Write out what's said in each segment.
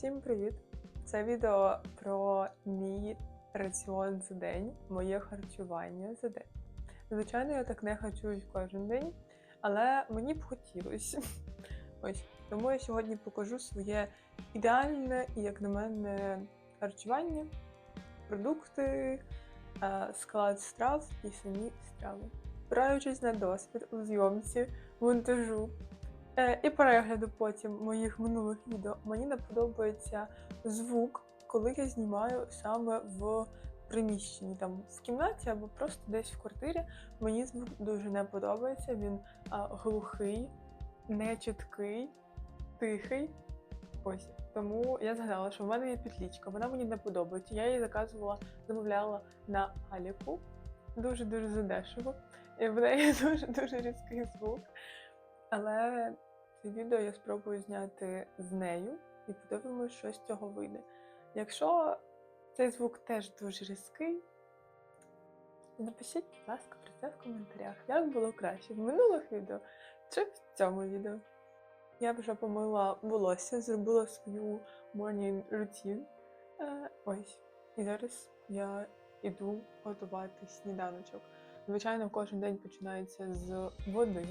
Всім привіт! Це відео про мій раціон за день, моє харчування за день. Звичайно, я так не харчуюсь кожен день, але мені б хотілося. Ось тому я сьогодні покажу своє ідеальне і, як на мене, харчування, продукти, е, склад страв і самі страви. Спираючись на досвід у зйомці, монтажу і перегляду потім моїх минулих відео. Мені не подобається звук, коли я знімаю саме в приміщенні, там в кімнаті або просто десь в квартирі. Мені звук дуже не подобається. Він а, глухий, нечіткий, тихий. Ось тому я згадала, що в мене є підлічка. Вона мені не подобається. Я її заказувала, замовляла на Аліку дуже дуже задешево. І в неї дуже дуже різкий звук. Але це відео я спробую зняти з нею і подивимось, що з цього вийде. Якщо цей звук теж дуже різкий, напишіть, будь ласка, про це в коментарях, як було краще в минулих відео чи в цьому відео. Я вже помила волосся, зробила свою morning routine. Е, ось. І зараз я іду готувати сніданочок. Звичайно, кожен день починається з води.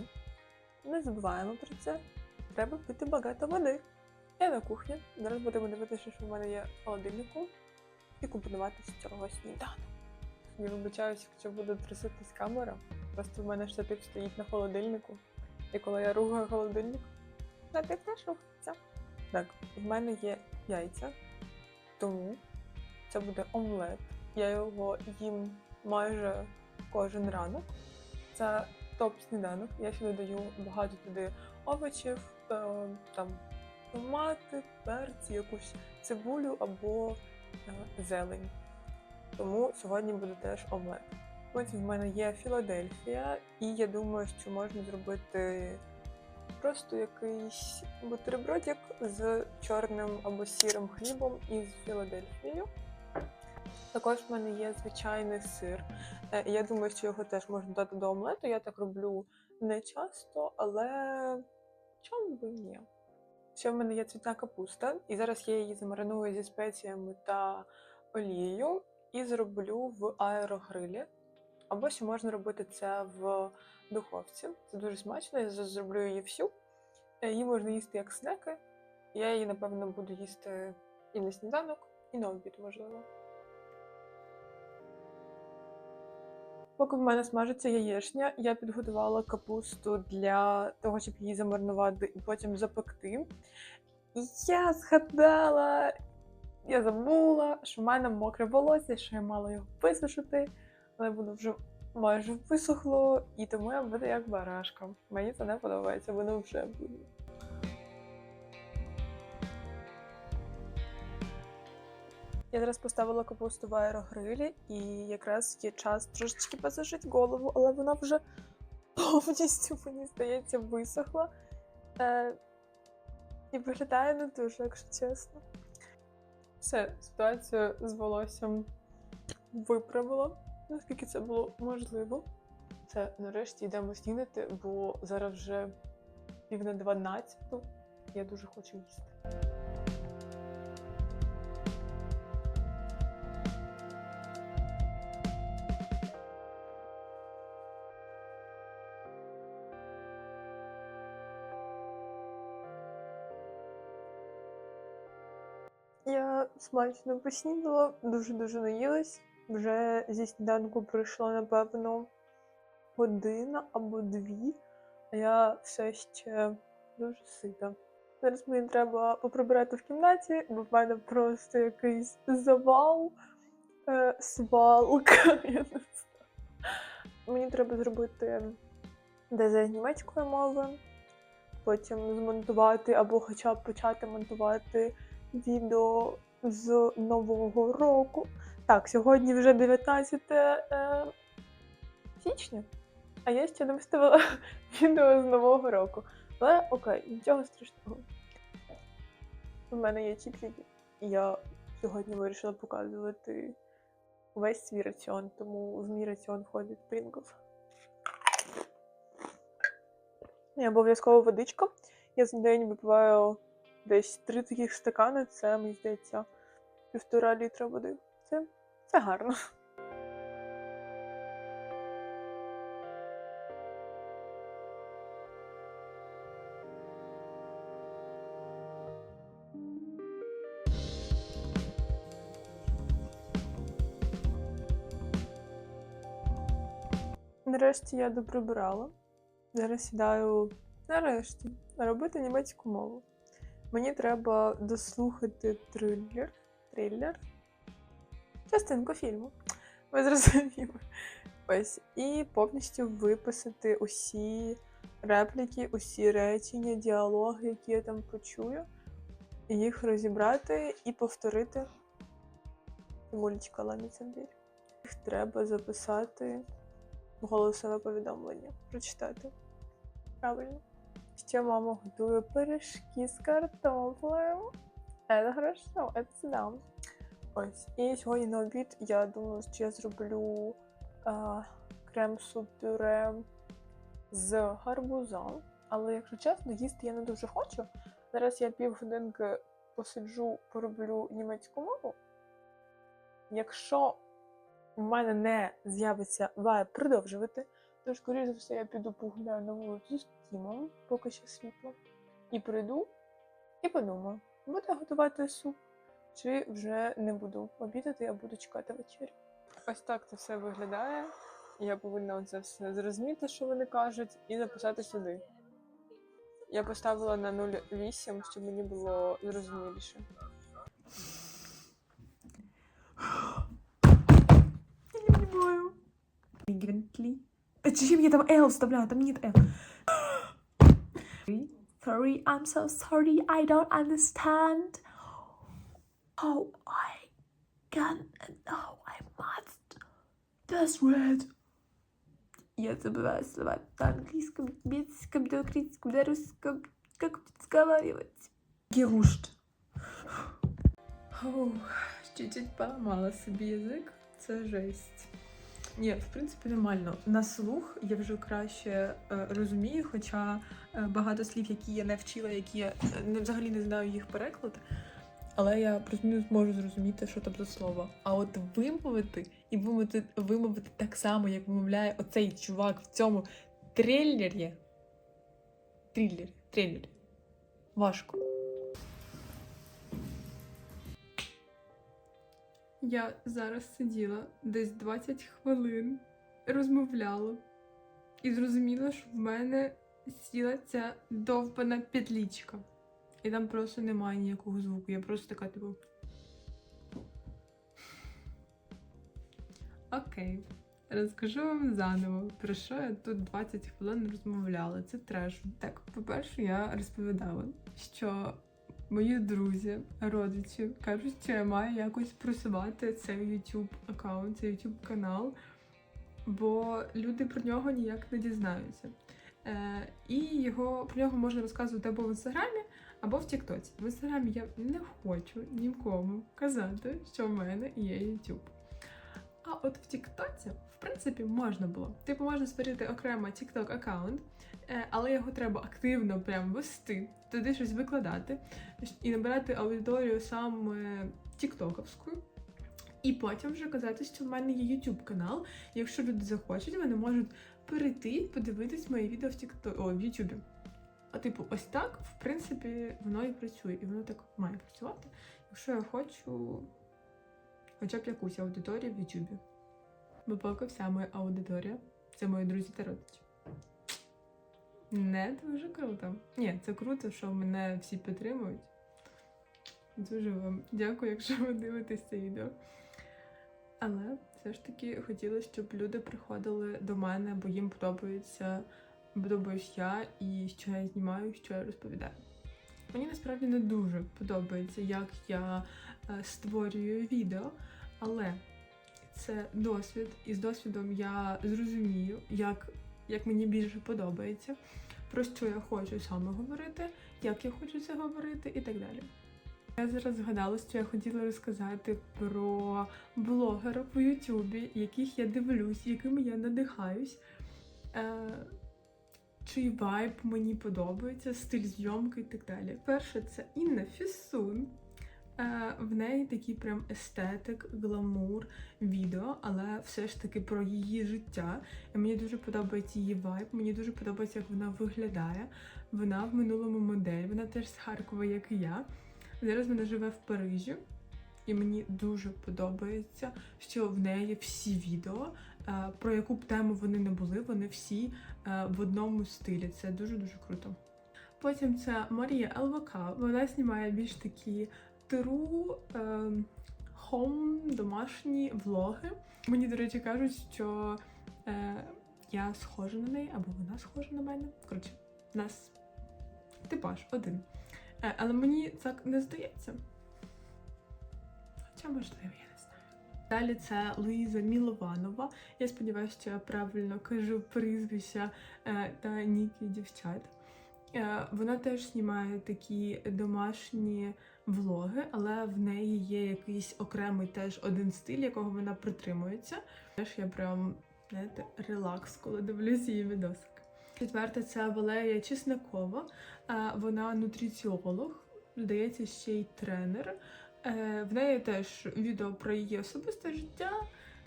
Не забуваємо про це. Треба пити багато води. Я на кухні. Зараз будемо дивитися, що в мене є в холодильнику, і купувати з цього сніданок. Я вибачаюся, якщо буде трясутись камера. Просто в мене штатив стоїть на холодильнику. І коли я рухаю холодильник, штатив теж рухається. Так, в мене є яйця, тому це буде омлет. Я його їм майже кожен ранок. Це топ-сніданок. Я сюди даю багато туди овочів, там томати, перці, якусь цибулю або е, зелень. Тому сьогодні буде теж омлет. Потім в мене є Філадельфія, і я думаю, що можна зробити просто якийсь бутербродик з чорним або сірим хлібом із Філадельфією. Також в мене є звичайний сир. Е, Я думаю, що його теж можна дати до омлету. Я так роблю не часто, але чому би ні? Ще в мене є цвітна капуста, і зараз я її замариную зі спеціями та олією і зроблю в аерогрилі. Або ще можна робити це в духовці. Це дуже смачно, я зроблю її всю. Її можна їсти як снеки. Я її, напевно, буду їсти і на сніданок, і на обід, можливо. Поки в мене смажиться яєчня, я підготувала капусту для того, щоб її замаринувати і потім запекти. І я згадала, я забула, що в мене мокре волосся, що я мала його висушити, але воно вже майже висохло, і тому я буду як барашка. Мені це не подобається, воно вже буде. Я зараз поставила капусту в аерогрилі, і якраз є час трошечки посушити голову, але вона вже повністю, мені здається, висохла. Е, і виглядає не дуже, якщо чесно. Все, ситуацію з волоссям виправила, наскільки це було можливо. Це нарешті йдемо снідати, бо зараз вже пів на 12. Я дуже хочу їсти. Я смачно поснідала, дуже-дуже наїлась. Вже зі сніданку пройшла, напевно, година або дві, а я все ще дуже сита. Зараз мені треба поприбирати в кімнаті, бо в мене просто якийсь завал, е, свалка. Я не знаю. Мені треба зробити дизайн німецької мови, потім змонтувати або хоча б почати монтувати відео з Нового року. Так, сьогодні вже 19 е, січня, а я ще не виставила відео з Нового року. Але окей, нічого страшного. У мене є чіпліки, і я сьогодні вирішила показувати весь свій раціон, тому в мій раціон входить Pringles. І обов'язково водичка. Я за день випиваю десь три таких стакани, це, мені здається, півтора літра води. Це, це гарно. Нарешті я доприбирала. Зараз сідаю нарешті робити німецьку мову. Мені треба дослухати трилер. Трилер. Частинку фільму. Ви зрозуміли. Ось. І повністю виписати усі репліки, усі речення, діалоги, які я там почую, їх розібрати і повторити. Мулечка ламіться двір. Їх треба записати в голосове повідомлення. Прочитати. Правильно. Ще мама готує пиріжки з картоплею. Це хорошо, це да. Ось. І сьогодні на обід я думаю, що я зроблю а, крем-суп пюре з гарбузом. Але, якщо чесно, їсти я не дуже хочу. Зараз я півгодинки посиджу, пороблю німецьку мову. Якщо в мене не з'явиться вайб продовжувати, то скоріше за все я піду погуляю на вулицю з Тімом, поки ще світло. І прийду і подумаю, буду готувати суп, чи вже не буду обідати, я буду чекати вечері. Ось так це все виглядає. Я повинна це все зрозуміти, що вони кажуть, і записати сюди. Я поставила на 0,8, щоб мені було зрозуміліше. Я не понимаю. Гвинтли. Зачем я там L вставляю? Там нет L. Sorry, I'm so sorry, I don't understand. How I can and how I must. That's red. Я забываю слова на английском, немецком, на украинском, на русском. Как разговаривать? Герушт. Чуть-чуть поламала собі язик, це жесть. Ні, в принципі, нормально. На слух я вже краще е, розумію, хоча е, багато слів, які я не вчила, які я е, не, взагалі не знаю їх переклад. Але я плюс-мінус зрозуміти, що там за слово. А от вимовити і вимовити, вимовити так само, як вимовляє оцей чувак в цьому трилері. Трилері, трилері. Важко. Я зараз сиділа десь 20 хвилин, розмовляла і зрозуміла, що в мене сіла ця довбана петлічка. І там просто немає ніякого звуку. Я просто така типу. Окей. Розкажу вам заново, про що я тут 20 хвилин розмовляла. Це треш. Так, по-перше, я розповідала, що мої друзі, родичі кажуть, що я маю якось просувати цей YouTube аккаунт, цей YouTube канал, бо люди про нього ніяк не дізнаються. Е, і його про нього можна розказувати або в інстаграмі, або в Тіктоці. В інстаграмі я не хочу нікому казати, що в мене є YouTube. А от в Тіктоці, в принципі, можна було. Типу, можна створити окремо TikTok аккаунт, е, але його треба активно прям вести, туди щось викладати і набирати аудиторію саме тіктоковську. І потім вже казати, що в мене є YouTube канал. Якщо люди захочуть, вони можуть перейти, і подивитись мої відео в TikTok, о, в YouTube. А типу, ось так, в принципі, воно і працює, і воно так має працювати. Якщо я хочу хоча б якусь аудиторію в Ютубі. Бо поки вся моя аудиторія це мої друзі та родичі. Не дуже круто. Ні, це круто, що мене всі підтримують. Дуже вам дякую, якщо ви дивитесь це відео. Але все ж таки хотілося, щоб люди приходили до мене, бо їм подобається, подобаюсь я і що я знімаю, що я розповідаю. Мені насправді не дуже подобається, як я створюю відео, але це досвід, і з досвідом я зрозумію, як, як мені більше подобається, про що я хочу саме говорити, як я хочу це говорити і так далі. Я зараз згадала, що я хотіла розказати про блогерів по Ютубі, яких я дивлюсь, якими я надихаюсь. Е, чий вайб мені подобається, стиль зйомки і так далі. Перше, це Інна Фісун. Е, В неї такий прям естетик, гламур, відео, але все ж таки про її життя. І мені дуже подобається її вайб, мені дуже подобається, як вона виглядає. Вона в минулому модель, вона теж з Харкова, як і я. Зараз вона живе в Парижі. І мені дуже подобається, що в неї всі відео, е, про яку б тему вони не були, вони всі е, в одному стилі. Це дуже-дуже круто. Потім це Марія ЛВК. Вона знімає більш такі тру хом, домашні влоги. Мені, до речі, кажуть, що е, я схожа на неї, або вона схожа на мене. Коротше, нас типаж один. Е, але мені так не здається. Хоча, можливо, я не знаю. Далі це Луїза Мілованова. Я сподіваюся, що я правильно кажу прізвища е, та ніки дівчат. Е, вона теж знімає такі домашні влоги, але в неї є якийсь окремий теж один стиль, якого вона притримується. Теж я прям знаєте, релакс, коли дивлюся її відосик. Четверте це Валерія Чеснокова. Е, Вона нутриціолог, здається, ще й тренер. Е, В неї теж відео про її особисте життя,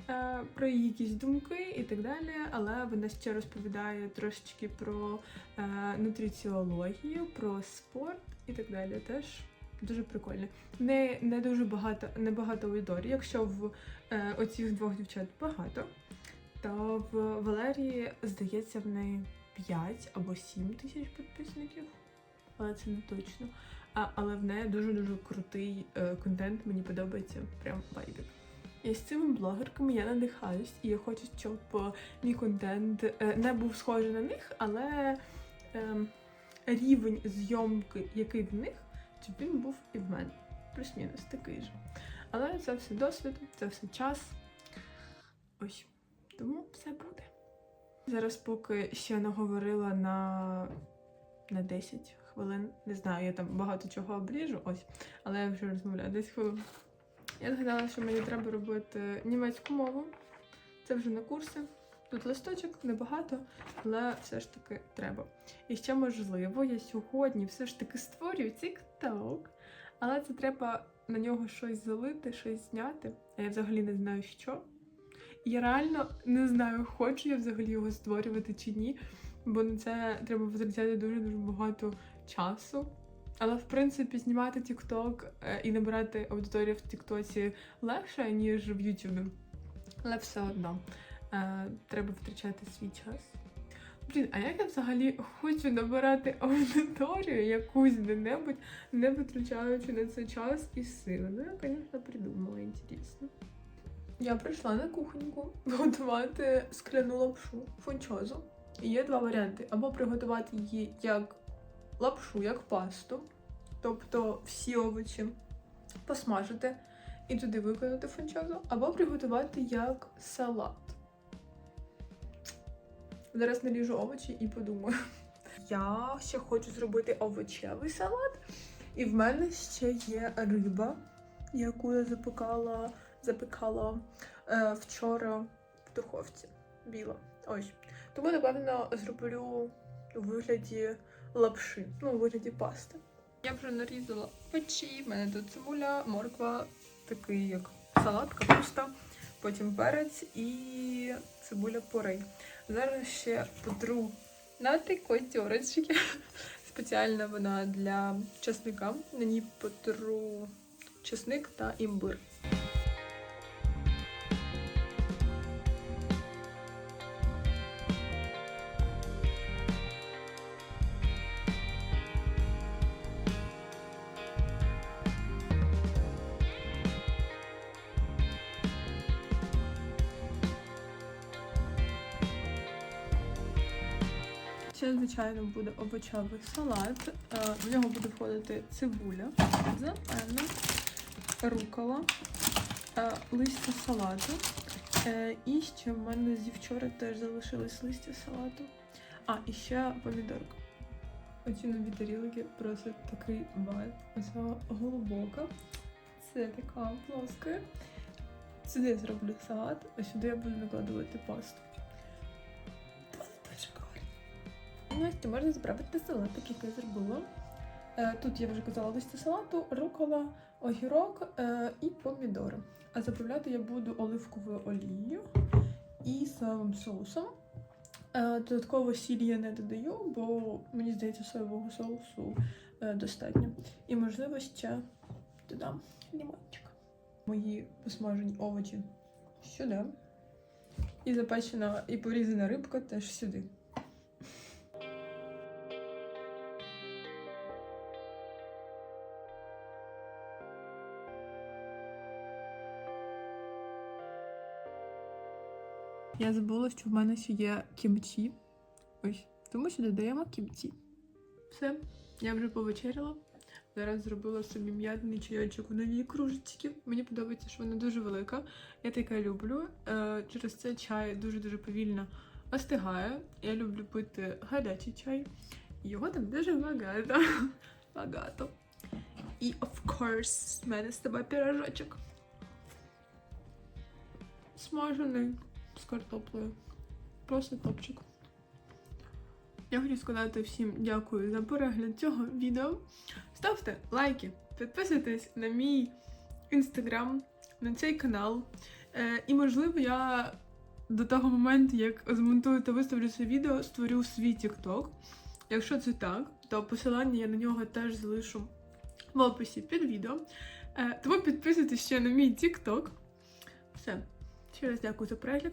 е, про її якісь думки і так далі. Але вона ще розповідає трошечки про нутриціологію, про спорт і так далі. Теж дуже прикольно. В неї не дуже багато, не багато аудиторії. Якщо в е, оцих двох дівчат багато, то в Валерії, здається, в неї 5 або 7 тисяч підписників, але це не точно. А, але в неї дуже-дуже крутий е, контент, мені подобається прям вайбік. І з цими блогерками я надихаюсь, і я хочу, щоб е, мій контент е, не був схожий на них, але е, рівень зйомки, який в них, він був і в мене. Плюс-мінус такий же. Але це все досвід, це все час. Ось. Тому все буде. Зараз, поки ще наговорила на, на 10 хвилин, не знаю, я там багато чого обріжу, ось, але я вже розмовляю 10 хвилин. Я згадала, що мені треба робити німецьку мову. Це вже на курси. Тут листочок небагато, але все ж таки треба. І ще можливо, я сьогодні все ж таки створюю TikTok, але це треба на нього щось залити, щось зняти. А я взагалі не знаю що. Я реально не знаю, хочу я взагалі його створювати чи ні, бо на це треба витрачати дуже-дуже багато часу. Але в принципі знімати TikTok е, і набирати аудиторію в Тіктоці легше, ніж в Ютубі. Але все одно е, треба витрачати свій час. Блін, а як я взагалі хочу набирати аудиторію якусь де-небудь, не витрачаючи на це час і сили? Ну, я, звісно, придумала, інтересно. Я прийшла на кухоньку готувати скляну лапшу фунчозу. І є два варіанти: або приготувати її як лапшу, як пасту, тобто всі овочі посмажити і туди виконати фунчозу, або приготувати як салат. Зараз наріжу овочі і подумаю. Я ще хочу зробити овочевий салат, і в мене ще є риба, яку я запекала, запекала е, вчора в духовці. Біла. Ось. Тому, напевно, зроблю у вигляді лапши, ну, у вигляді пасти. Я вже нарізала печі, в мене тут цибуля, морква, такий як салат, капуста, потім перець і цибуля порей. Зараз ще потру на такій терочці. Спеціальна вона для чесника. На ній потру чесник та імбир. Звичайно, буде овочевий салат. Е, В нього буде входити цибуля, зелена, рукола, е, листя салату. Е, І ще в мене зі вчора теж залишилось листя салату. А, і ще помідорка. Оці нові тарілки просто такий вайб. Оця глибока. Це така плоска. Сюди я зроблю салат, а сюди я буду накладувати пасту. Настя, можна заправити салатик, який я зробила. Е, Тут я вже казала листя салату, рукола, огірок е, і помідори. А заправляти я буду оливковою олією і соєвим соусом. Е, Додатково сіль я не додаю, бо мені здається, соєвого соусу достатньо. І, можливо, ще додам лимончик. Мої посмажені овочі сюди. І запечена і порізана рибка теж сюди. Я забула, що в мене ще є кімчі. Ось, тому що додаємо кімчі. Все, я вже повечеряла. Зараз зробила собі м'ятний чайочок у новій кружечці. Мені подобається, що вона дуже велика. Я таке люблю. Е, через це чай дуже-дуже повільно остигає. Я люблю пити гарячий чай. Його там дуже багато. Багато. І, of course, в мене з тобою пірожочок. Смажений з картоплею. Просто топчик. Я хочу сказати всім дякую за перегляд цього відео. Ставте лайки, підписуйтесь на мій інстаграм, на цей канал. Е, і, можливо, я до того моменту, як змонтую та виставлю це відео, створю свій TikTok. Якщо це так, то посилання я на нього теж залишу в описі під відео. Е, тому підписуйтесь ще на мій TikTok. Все. Ще раз дякую за перегляд.